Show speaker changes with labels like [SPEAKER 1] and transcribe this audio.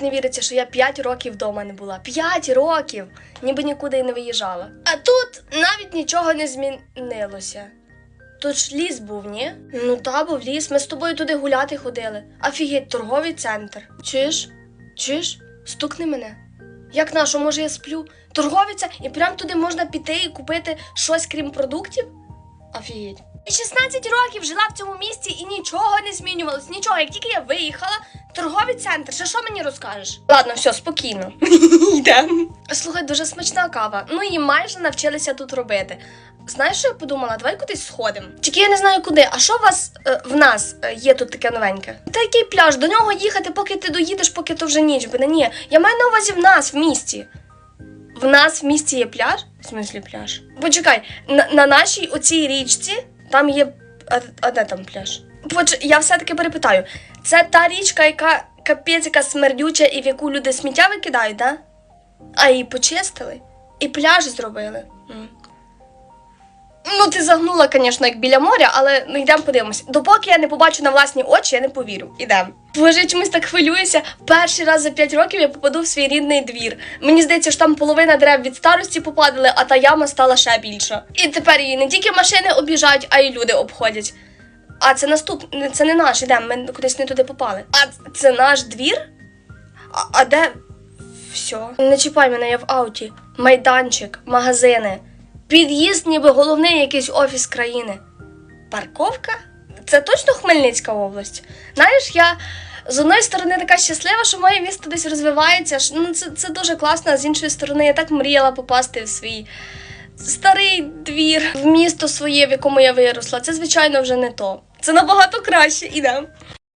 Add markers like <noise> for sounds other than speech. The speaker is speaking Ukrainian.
[SPEAKER 1] Не віриться, що я 5 років вдома не була. 5 років! Ніби нікуди і не виїжджала. А тут навіть нічого не змінилося. Тут ж ліс був, ні? Ну та, був ліс. Ми з тобою туди гуляти ходили. Офігеть, торговий центр. Чуєш? Чуєш? Стукни мене. Як на що, може я сплю? Торговий центр, і прям туди можна піти і купити щось крім продуктів? Офігеть. І 16 років жила в цьому місті і нічого не змінювалось, нічого. Як тільки я виїхала, торговий центр, ще що мені розкажеш? Ладно, все, спокійно. <laughs> Йдемо. Слухай, дуже смачна кава. Ну і майже навчилися тут робити. Знаєш, що я подумала? Давай кудись сходимо. Тільки я не знаю куди. А що у вас е, в нас е, є тут таке новеньке? Та який пляж? До нього їхати, поки ти доїдеш, поки то вже ніч буде. Ні, я маю на увазі в нас в місті. В нас в місті є пляж? В смислі пляж? Почекай, на, на нашій оцій річці там є. А, де там пляж? Поч... Я все-таки перепитаю. Це та річка, яка капець, яка смердюча і в яку люди сміття викидають, да? А її почистили? І пляж зробили. Ну, загнула, звісно, як біля моря, але ну йдемо подивимось. Допоки я не побачу на власні очі, я не повірю. Ідемо. Боже, чомусь так хвилююся. Перший раз за 5 років я попаду в свій рідний двір. Мені здається, що там половина дерев від старості попадали, а та яма стала ще більша. І тепер її не тільки машини об'їжджають, а й люди обходять. А це наступне, це не наш, ідемо, ми кудись не туди попали. А це наш двір? А, а де все? Не чіпай мене, я в ауті. Майданчик, магазини. Під'їзд, ніби головний якийсь офіс країни. Парковка? Це точно Хмельницька область. Знаєш, я з одної сторони така щаслива, що моє місто десь розвивається. Ну, це, це дуже класно, а з іншої сторони, я так мріяла попасти в свій старий двір, в місто своє, в якому я виросла. Це, звичайно, вже не то. Це набагато краще. Ідемо.